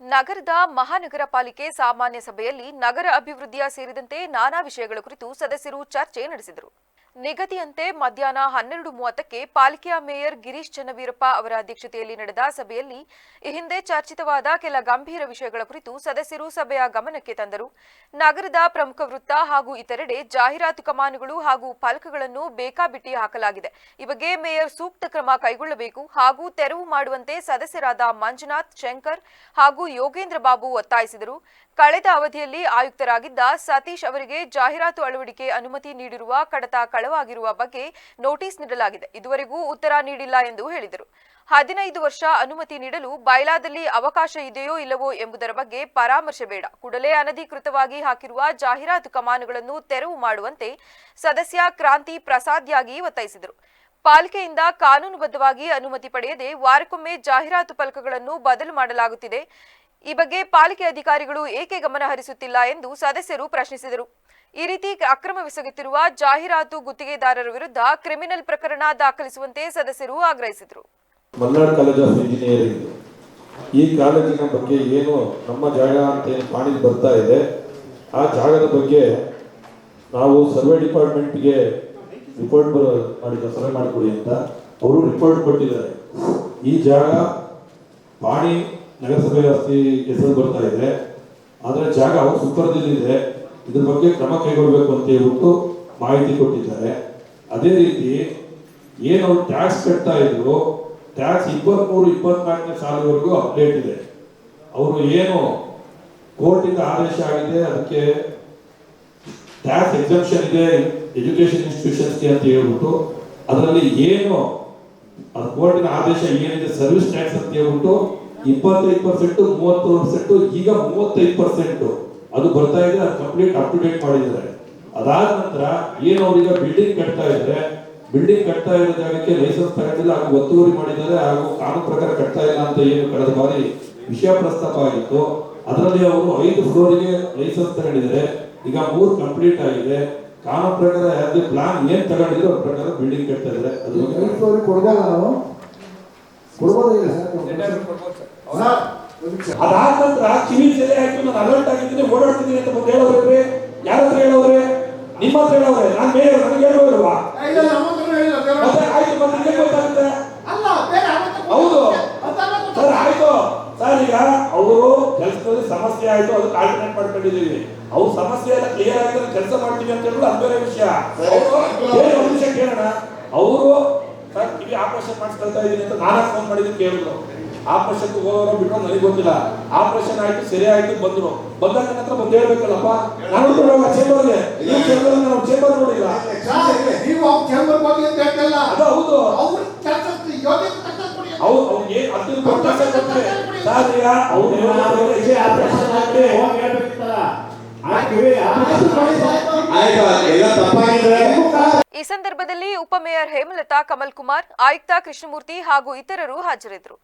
ನಗರದ ಮಹಾನಗರ ಪಾಲಿಕೆ ಸಾಮಾನ್ಯ ಸಭೆಯಲ್ಲಿ ನಗರ ಅಭಿವೃದ್ಧಿಯ ಸೇರಿದಂತೆ ನಾನಾ ವಿಷಯಗಳ ಕುರಿತು ಸದಸ್ಯರು ಚರ್ಚೆ ನಡೆಸಿದರು. ನಿಗದಿಯಂತೆ ಮಧ್ಯಾಹ್ನ ಹನ್ನೆರಡು ಮೂವತ್ತಕ್ಕೆ ಪಾಲಿಕೆಯ ಮೇಯರ್ ಗಿರೀಶ್ ಚನ್ನವೀರಪ್ಪ ಅವರ ಅಧ್ಯಕ್ಷತೆಯಲ್ಲಿ ನಡೆದ ಸಭೆಯಲ್ಲಿ ಈ ಹಿಂದೆ ಚರ್ಚಿತವಾದ ಕೆಲ ಗಂಭೀರ ವಿಷಯಗಳ ಕುರಿತು ಸದಸ್ಯರು ಸಭೆಯ ಗಮನಕ್ಕೆ ತಂದರು. ನಗರದ ಪ್ರಮುಖ ವೃತ್ತ ಹಾಗೂ ಇತರೆಡೆ ಜಾಹೀರಾತು ಕಮಾನುಗಳು ಹಾಗೂ ಫಲಕಗಳನ್ನು ಬೇಕಾಬಿಟ್ಟಿ ಹಾಕಲಾಗಿದೆ. ಈ ಬಗ್ಗೆ ಮೇಯರ್ ಸೂಕ್ತ ಕ್ರಮ ಕೈಗೊಳ್ಳಬೇಕು ಹಾಗೂ ತೆರವು ಮಾಡುವಂತೆ ಸದಸ್ಯರಾದ ಮಂಜುನಾಥ್ ಶಂಕರ್ ಹಾಗೂ ಯೋಗೇಂದ್ರ ಬಾಬು ಒತ್ತಾಯಿಸಿದರು. ಕಳೆದ ಅವಧಿಯಲ್ಲಿ ಆಯುಕ್ತರಾಗಿದ್ದ ಸತೀಶ್ ಅವರಿಗೆ ಜಾಹೀರಾತು ಅಳವಡಿಕೆ ಅನುಮತಿ ನೀಡಿರುವ ಕಡತ ಕಳವಾಗಿರುವ ಬಗ್ಗೆ ನೋಟಿಸ್ ನೀಡಲಾಗಿದೆ. ಇದುವರೆಗೂ ಉತ್ತರ ನೀಡಿಲ್ಲ ಎಂದು ಹೇಳಿದರು. ಹದಿನೈದು ವರ್ಷ ಅನುಮತಿ ನೀಡಲು ಬೈಲಾದಲ್ಲಿ ಅವಕಾಶ ಇದೆಯೋ ಇಲ್ಲವೋ ಎಂಬುದರ ಬಗ್ಗೆ ಪರಾಮರ್ಶೆ ಬೇಡ. ಕೂಡಲೇ ಅನಧಿಕೃತವಾಗಿ ಹಾಕಿರುವ ಜಾಹೀರಾತು ಕಮಾನುಗಳನ್ನು ತೆರವು ಮಾಡುವಂತೆ ಸದಸ್ಯ ಕ್ರಾಂತಿ ಪ್ರಸಾದ್ಯಾಗಿ ಒತ್ತಾಯಿಸಿದರು. ಪಾಲಿಕೆಯಿಂದ ಕಾನೂನುಬದ್ಧವಾಗಿ ಅನುಮತಿ ಪಡೆಯದೆ ವಾರಕ್ಕೊಮ್ಮೆ ಜಾಹೀರಾತು ಫಲಕಗಳನ್ನು ಬದಲು ಮಾಡಲಾಗುತ್ತಿದೆ. ಈ ಬಗ್ಗೆ ಪಾಲಿಕೆ ಅಧಿಕಾರಿಗಳು ಏಕೆ ಗಮನ ಹರಿಸುತ್ತಿಲ್ಲ ಎಂದು ಸದಸ್ಯರು ಪ್ರಶ್ನಿಸಿದರು. ಈ ರೀತಿ ಅಕ್ರಮವೆಸಗುತ್ತಿರುವ ಜಾಹೀರಾತು ಗುತ್ತಿಗೆದಾರರ ವಿರುದ್ಧ ಕ್ರಿಮಿನಲ್ ಪ್ರಕರಣ ದಾಖಲಿಸುವಂತೆ ಸದಸ್ಯರು ಆಗ್ರಹಿಸಿದರು. Malnad college of engineering. ಈ ಕಾಲೇಜಿನ ಬಗ್ಗೆ ಏನು ನಮ್ಮ ಜಾಗ ಅಂತ ಏನು ಪಾಣಿಗೆ ಬರ್ತಾ ಇದೆ. ಆ ಜಾಗದ ಬಗ್ಗೆ ನಾವು ಸರ್ವೆ ಡಿಪಾರ್ಟ್ಮೆಂಟ್ಗೆ ರಿಪೋರ್ಟ್ ಮಾಡಿದ ಸರ್ವೆ ಮಾಡಿಕೊಡಿ ಅಂತ ಅವರು ರಿಪೋರ್ಟ್ ಕೊಟ್ಟಿದ್ದಾರೆ. ಈ ಜಾಗ ಪಾಣಿ ನಗರಸಭೆ ವ್ಯಾಪ್ತಿ ಹೆಸರು ಬರ್ತಾ ಇದೆ. ಆದರೆ ಜಾಗ ಅವ್ರ ಸುಪರ್ದಿಲ್ಲಿದೆ ಇದ್ರ ಬಗ್ಗೆ ಕ್ರಮ ಕೈಗೊಳ್ಳಬೇಕು ಅಂತ ಹೇಳ್ಬಿಟ್ಟು ಮಾಹಿತಿ ಕೊಟ್ಟಿದ್ದಾರೆ. ಅದೇ ರೀತಿ ಏನು ಟ್ಯಾಕ್ಸ್ ಕಟ್ತಾ ಇದ್ರು ಟ್ಯಾಕ್ಸ್ ಇಪ್ಪತ್ಮೂರು, ಇಪ್ಪತ್ನಾಲ್ಕನೇ ಸಾಲವರೆಗೂ ಅಪ್ಡೇಟ್ ಇದೆ. ಅವರು ಏನು ಕೋರ್ಟಿಂದ ಆದೇಶ ಆಗಿದೆ, ಅದಕ್ಕೆ ಟ್ಯಾಕ್ಸ್ ಎಕ್ಸೆಪ್ಷನ್ ಇದೆ ಎಜುಕೇಶನ್ ಇನ್ಸ್ಟಿಟ್ಯೂಷನ್ಸ್ಗೆ ಅಂತ ಹೇಳ್ಬಿಟ್ಟು, ಅದರಲ್ಲಿ ಏನು ಅದು ಕೋರ್ಟಿನ ಆದೇಶ ಏನಿದೆ ಸರ್ವಿಸ್ ಟ್ಯಾಕ್ಸ್ ಅಂತ ಹೇಳ್ಬಿಟ್ಟು ಇಪ್ಪತ್ತೈದು ಪರ್ಸೆಂಟ್ ಮೂವತ್ತು ಪರ್ಸೆಂಟ್ ಈಗ ಮೂವತ್ತೈದು ಪರ್ಸೆಂಟ್ ಅದು ಬರ್ತಾ ಇದೆ ಅದು ಕಂಪ್ಲೀಟ್ ಅಪ್ ಟು ಡೇಟ್ ಮಾಡಿದ್ದಾರೆ. ಅದಾದ ನಂತರ ಏನು ಅವ್ರೀಗ ಬಿಲ್ಡಿಂಗ್ ಕಟ್ತಾ ಇದ್ರೆ ಬಿಲ್ಡಿಂಗ್ ಕಟ್ತಾ ಇರೋ ಜಾಗಕ್ಕೆ ಲೈಸೆನ್ಸ್ ತಗೊಂಡಿಲ್ಲ ಹಾಗೂ ಒತ್ತುವರಿ ಮಾಡಿದ್ದಾರೆ ಹಾಗೂ ಕಾನೂನು ಪ್ರಕಾರ ಕಟ್ತಾ ಇಲ್ಲ ಅಂತ ಏನು ಕಳೆದ ಬಾರಿ ವಿಷಯ ಪ್ರಸ್ತಾಪ ಆಗಿತ್ತು. ಅದರಲ್ಲಿ ಅವರು ಐದು ಫ್ಲೋರಿಗೆ ಲೈಸೆನ್ಸ್ ತಗೊಂಡಿದ್ದಾರೆ. ಈಗ ಮೂರು ಕಂಪ್ಲೀಟ್ ಆಗಿದೆ. ಕಾನೂನು ಪ್ರಕಾರ ಯಾವ್ದು ಪ್ಲಾನ್ ಏನ್ ತಗೊಂಡಿದ್ರು ಅವ್ರ ಪ್ರಕಾರ ಬಿಲ್ಡಿಂಗ್ ಕಟ್ತಾ ಇದ್ದಾರೆ. ಅದು ಕೊಡ್ಬೋದಾ ನಾವು ಸರ್ ಅದಾದ ನಂತರ ಕಿವಿ ಜಿಲ್ಲೆ ಆಯ್ತು ನಾನು ಅಲರ್ಟ್ ಆಗಿದ್ದೀನಿ ಓಡಾಡ್ತಿದ್ದೀನಿ ಅಂತ ಬಂದು ಹೇಳೋದ್ರೆ ಯಾರ? ಹತ್ರ ಹೇಳೋವ್ರೆ ನಿಮ್ಮ ಹತ್ರ ಹೇಳೋವ್ರೆ ನಾನು ಬೇರೆ ನನಗೆ ಹೇಳಿಲ್ಲ, ಮತ್ತೆ ಆಯ್ತು ಮತ್ತೆ ನಿಮಗೆ ಗೊತ್ತಾಗುತ್ತೆ? ಹೌದು. ಸರ್ ಆಯ್ತು. ಸರ್ ಈಗ ಅವರು ಕೆಲಸದಲ್ಲಿ ಸಮಸ್ಯೆ ಆಯ್ತು ಅದಕ್ಕೆ ಆಲ್ಟರ್ನೇಟ್ ಮಾಡ್ಕೊಂಡಿದ್ದೀವಿ. ಅವ್ರ ಸಮಸ್ಯೆ ಎಲ್ಲ ಕ್ಲಿಯರ್ ಆಗಿದ್ರೆ ಕೆಲಸ ಮಾಡ್ತೀವಿ ಅಂತ ಹೇಳೋದು ಅದು ಬೇರೆ ವಿಷಯ. ಒಂದು ವಿಷಯ ಕೇಳೋಣ. ಅವರು ಸರ್ ಕಿವಿ ಆಪರೇಷನ್ ಮಾಡಿಸ್ಕೊಳ್ತಾ ಇದ್ದೀನಿ ಅಂತ ನಾನು ಫೋನ್ ಮಾಡಿದ್ರು ಕೇಳಿದ್ರು. ಆಪರೇಷನ್ ಹೋಗೋರು ಬಿಟ್ಟರು ನನಗೆ ಗೊತ್ತಿಲ್ಲ. ಆಪರೇಷನ್ ಆಯ್ತು ಸರಿ ಆಯ್ತು ಬಂದ್ರು. ಬಂದಾಗ ನನ್ನ ಹತ್ರ ಬಂದು ಹೇಳ್ಬೇಕಲ್ಲಪ್ಪ? ನಾನು ಚೇಂಬರ್ಗೆ ನೀವು ಚೇಂಬರ್ ನಾವು ಚೇಂಬರ್ ನೋಡಿಲ್ಲ. ನೀವು ಅವ್ರ ಚೇಂಬರ್ ಹೋಗಿ ಅಂತ ಹೇಳ್ತಿಲ್ಲ ಅದು ಹೌದು. ಅವ್ರ ಕೆಲಸ ಆಪರೇಷನ್ ಅದ್ರ ಕೊಟ್ಟಾಗ ಈಗ ಅವ್ರು ಆಯ್ತು ಎಲ್ಲ ತಪ್ಪಾಗಿದ್ರೆ ಈ ಸಂದರ್ಭದಲ್ಲಿ ಉಪಮೇಯರ್ ಹೇಮಲತಾ ಕಮಲ್ ಕುಮಾರ್ ಆಯುಕ್ತ ಕೃಷ್ಣಮೂರ್ತಿ ಹಾಗೂ ಇತರರು ಹಾಜರಿದ್ದರು.